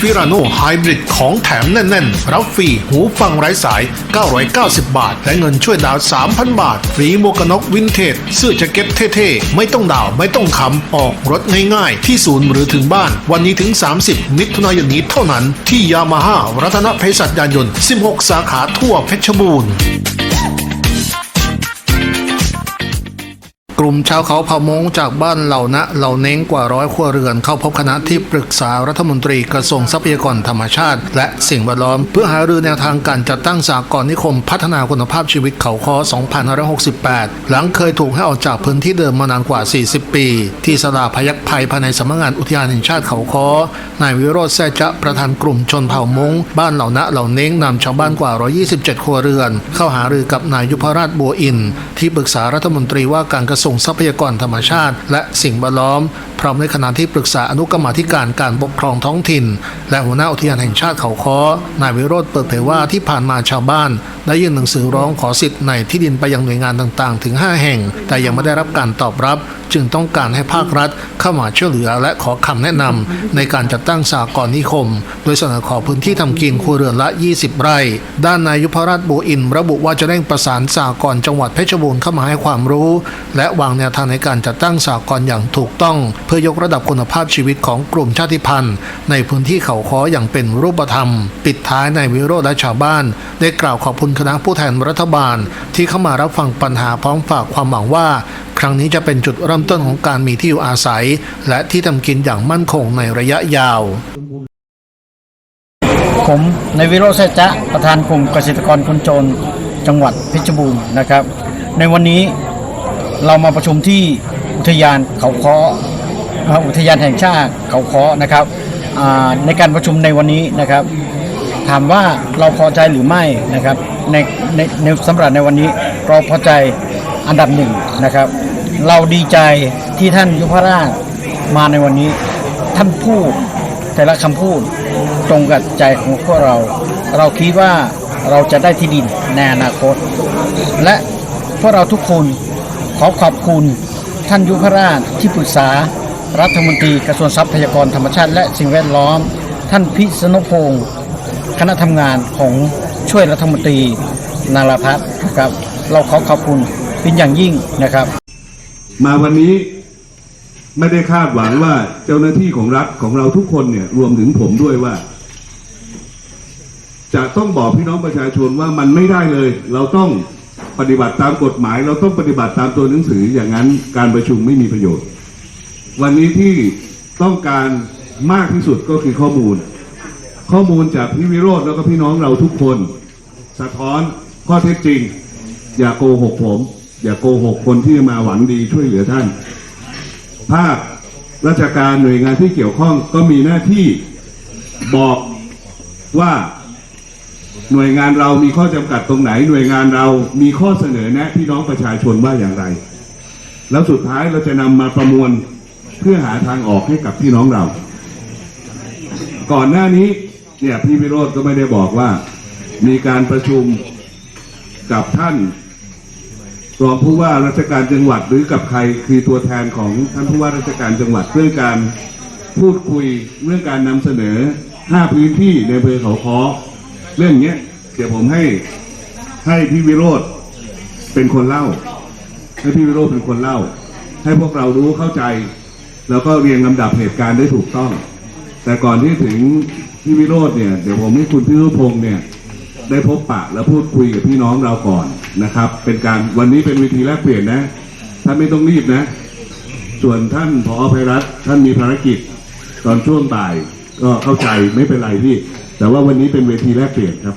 ฟิราโนไฮบริดของแถมแน่นๆ รับฟรีหูฟังไร้สาย 990 บาท และเงินช่วยดาว 3,000 บาท ฟรีหมกนกวินเทจเสื้อแจ็คเก็ตเท่ๆ ไม่ต้องดาวไม่ต้องคำออกรถง่ายๆ ที่ศูนย์หรือถึงบ้าน วันนี้ถึง 30 มิถุนายนนี้เท่านั้นที่ยามาฮ่ารัตนเพศัตยานยนต์ 16 สาขาทั่วเพชรบูรณ์ ลุ่มชาวเขาเผ่ามงจากบ้านเหล่านะเหล่าเน้งกว่าร้อยครัวเรือนเข้าพบคณะที่ปรึกษารัฐมนตรีกระทรวงทรัพยากรธรรมชาติ และสิ่งแวดล้อม เพื่อหารือแนวทางการจัดตั้งสากลนิคมพัฒนาคุณภาพชีวิตเขาคอ2568 หลังเคยถูกให้ออกจากพื้นที่เดิมมานานกว่า 40 ปี ที่สลาพยักภัยภายในสำนักงานอุทยานแห่งชาติเขาคอนายวิโรธแซ่จะประธานกลุ่มชนเผ่ามงบ้านเหล่านะเหล่าเน้งนำชาวบ้านกว่า 127 ครัวเรือน เข้าหารือกับนายยุพราชบัวอิน ที่ปรึกษารัฐมนตรีว่าการกระทรวงทรัพยากรธรรมชาติ และสิ่งแวดล้อม พร้อมในคณะที่ปรึกษาอนุกรรมาธิการการปกครองท้องถิ่น และหัวหน้าอุทยานแห่งชาติเขาค้อนายวิโรธเปิดเผยว่าที่ผ่านมาชาวบ้าน ได้ยื่นหนังสือร้องขอสิทธิ์ในที่ดินไปยังหน่วยงานต่างๆ ถึง 5 แห่ง แต่ยังไม่ได้รับการตอบรับ จึงต้องการให้ภาครัฐ เข้ามาช่วยเหลือและขอคำแนะนำในการจัดตั้งสากลนิคม โดยเสนอขอพื้นที่ทำกินครัวเรือนละ 20 ไร่ ด้านนายยุพราชบูอิน ระบุว่าจะเร่งประสานสากลจังหวัดเพชรบูรณ์เข้ามาให้ความรู้ และวางแนวทางในการจัดตั้งสากลอย่างถูกต้องเพื่อยกระดับคุณภาพชีวิตของกลุ่มชาติพันธุ์ ในพื้นที่เขาค้ออย่างเป็นรูปธรรม ปิดท้ายในายวิโรธและชาวบ้าน ได้กล่าวขอบคุณคณะผู้แทนรัฐบาล ที่เข้ามารับฟังปัญหาพร้อมฝากความหวังว่า ครั้งนี้จะเป็นจุดเริ่มต้นของการมีที่อยู่อาศัย และที่ทำกินอย่างมั่นคงในระยะยาว ผมในายวิโรจน์แซ่จ๊ะประธานกลุ่มเกษตรกรคนจนจังหวัดเพชรบูรณ์นะครับ ในวันนี้เรามาประชุมที่อุทยานเขาค้อ อุทยานแห่งชาติเขาค้อนะครับในการประชุมในวันนี้นะครับ ถามว่าเราพอใจหรือไม่นะครับในในในสำหรับในวันนี้เราพอใจอันดับหนึ่งนะครับ เราดีใจที่ท่านยุพราชมาในวันนี้ ท่านพูดแต่ละคำพูดตรงกับใจของพวกเรา เราคิดว่าเราจะได้ที่ดินในอนาคต และพวกเราทุกคนขอขอบคุณท่านยุพราชที่ปรึกษา รัฐมนตรีกระทรวงทรัพยากรธรรมชาติและสิ่งแวดล้อม ท่านพิษณุพงศ์คณะทำงานของช่วยรัฐมนตรีนาราพัฒน์นะครับ เราขอขอบคุณเป็นอย่างยิ่งนะครับ มาวันนี้ไม่ได้คาดหวังว่าเจ้าหน้าที่ของรัฐของเราทุกคนเนี่ยรวมถึงผมด้วยว่า จะต้องบอกพี่น้องประชาชนว่ามันไม่ได้เลย เราต้องปฏิบัติตามกฎหมาย เราต้องปฏิบัติตามตัวหนังสืออย่างนั้นการประชุมไม่มีประโยชน์ วันนี้ที่ต้องการมากที่สุดก็คือข้อมูล ข้อมูลจากพี่วิโรธแล้วก็พี่น้องเราทุกคน สะท้อนข้อเท็จจริง อย่าโกหกผม อย่าโกหกคนที่มาหวังดีช่วยเหลือท่าน ภาคราชการหน่วยงานที่เกี่ยวข้องก็มีหน้าที่บอกว่าหน่วยงานเรามีข้อจำกัดตรงไหน หน่วยงานเรามีข้อเสนอแนะพี่น้องประชาชนว่าอย่างไร แล้วสุดท้ายเราจะนำมาประมวล เพื่อหาทางออกให้กับพี่น้องเรา ก่อนหน้านี้เนี่ยพี่วิโรธก็ไม่ได้บอกว่า มีการประชุมกับท่านรองผู้ว่าราชการจังหวัดหรือกับใครคือตัวแทนของท่านผู้ว่าราชการจังหวัดเรื่องการพูดคุยเรื่องการนำเสนอห้าพื้นที่ในอำเภอเขาค้อเรื่องเนี้ยเดี๋ยวผมให้ให้พี่วิโรธเป็นคนเล่า ให้พี่วิโรธเป็นคนเล่า ให้พวกเรารู้เข้าใจ แล้วก็เรียงลำดับเหตุการณ์ได้ถูกต้อง แต่ก่อนที่ถึงพี่วิโรธเนี่ยเดี๋ยวผมให้คุณพี่รุพงศ์เนี่ยได้พบปะและพูดคุยกับพี่น้องเราก่อนนะครับ เป็นการวันนี้เป็นวิธีแลกเปลี่ยนนะท่านไม่ต้องรีบนะ ส่วนท่านผอภัยรัฐท่านมีภารกิจ ตอนช่วงบ่ายก็เข้าใจไม่เป็นไรพี่ แต่ว่าวันนี้เป็นเวทีแลกเปลี่ยนครับ